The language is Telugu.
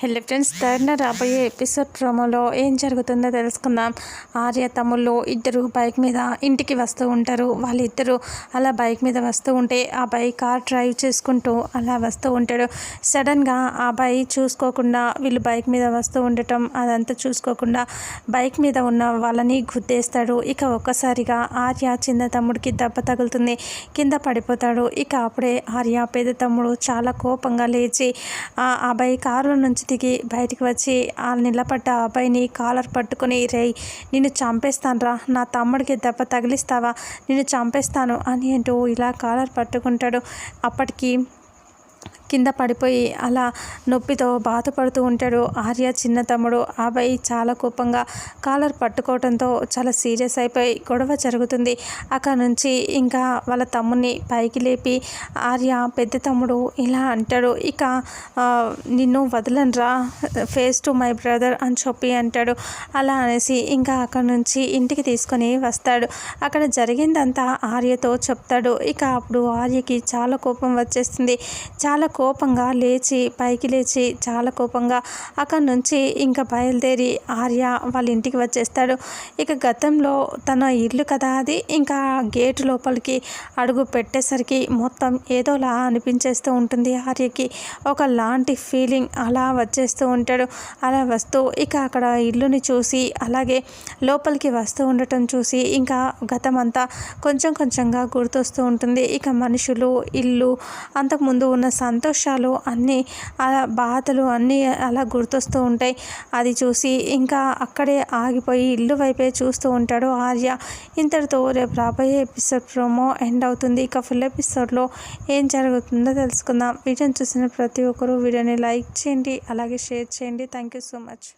హెల్లో ఫ్రెండ్స్ థర్డ్న రాబోయే ఎపిసోడ్ ప్రోమోలో ఏం జరుగుతుందో తెలుసుకుందాం. ఆర్య తమ్ముళ్ళు ఇద్దరు బైక్ మీద ఇంటికి వస్తూ ఉంటారు. వాళ్ళిద్దరూ అలా బైక్ మీద వస్తూ ఉంటే ఆ బైక్ కార్ డ్రైవ్ చేసుకుంటూ అలా వస్తూ ఉంటాడు. సడన్గా ఆ బైక్ చూసుకోకుండా వీళ్ళు బైక్ మీద వస్తూ ఉండటం అదంతా చూసుకోకుండా బైక్ మీద ఉన్న వాళ్ళని గుద్దేస్తాడు. ఇక ఒక్కసారిగా ఆర్య చిన్న తమ్ముడికి దెబ్బ తగులుతుంది. కింద పడిపోతాడు. ఇక అప్పుడే ఆర్య పెద్ద తమ్ముడు చాలా కోపంగా లేచి ఆ బైక్ కారులో నుంచి దిగి బయటికి వచ్చి ఆ నిలబడ్డ అబ్బాయిని కాలర్ పట్టుకుని రే నిన్ను చంపేస్తానురా. నా తమ్ముడికి దెబ్బ తగిలిస్తావా? నిన్ను చంపేస్తాను అని అంటూ ఇలా కాలర్ పట్టుకుంటాడు. అప్పటికి కింద పడిపోయి అలా నొప్పితో బాధపడుతూ ఉంటాడు ఆర్య చిన్న తమ్ముడు. అబ్బాయి చాలా కోపంగా కాలర్ పట్టుకోవడంతో చాలా సీరియస్ అయిపోయి గొడవ జరుగుతుంది. అక్కడ నుంచి ఇంకా వాళ్ళ తమ్ముడిని పైకి లేపి ఆర్య పెద్ద తమ్ముడు ఇలా అంటాడు ఇక నిన్ను వదలనరా ఫేస్ టు మై బ్రదర్ అని చెప్పి అంటాడు. అలా అనేసి ఇంకా అక్కడ నుంచి ఇంటికి తీసుకొని వస్తాడు. అక్కడ జరిగిందంతా ఆర్యతో చెప్తాడు. ఇక అప్పుడు ఆర్యకి చాలా కోపం వచ్చేస్తుంది. చాలా కోపంగా లేచి పైకి లేచి చాలా కోపంగా అక్కడి నుంచి ఇంకా బయలుదేరి ఆర్య వాళ్ళ ఇంటికి వచ్చేస్తాడు. ఇక గతంలో తన ఇల్లు కదా అది? ఇంకా గేట్ లోపలికి అడుగు పెట్టేసరికి మొత్తం ఏదోలా అనిపించేస్తూ ఉంటుంది ఆర్యకి. ఒక లాంటి ఫీలింగ్ అలా వచ్చేస్తూ ఉంటాడు. అలా వస్తూ ఇక అక్కడ ఇల్లుని చూసి అలాగే లోపలికి వస్తూ ఉండటం చూసి ఇంకా గతం అంతా కొంచెం కొంచెంగా గుర్తొస్తూ ఉంటుంది. ఇక మనుషులు ఇల్లు అంతకుముందు ఉన్న సంతోషం సంతోషాలు అన్నీ అలా బాధలు అన్నీ అలా గుర్తొస్తూ ఉంటాయి. అది చూసి ఇంకా అక్కడే ఆగిపోయి ఇల్లు వైపే చూస్తూ ఉంటాడు ఆర్య. ఇంతటితో రేపు రాబోయే ఎపిసోడ్ ప్రోమో ఎండ్ అవుతుంది. ఇక ఫుల్ ఎపిసోడ్లో ఏం జరుగుతుందో తెలుసుకుందాం. వీడియోని చూసిన ప్రతి ఒక్కరూ వీడియోని లైక్ చేయండి అలాగే షేర్ చేయండి. Thank you so much.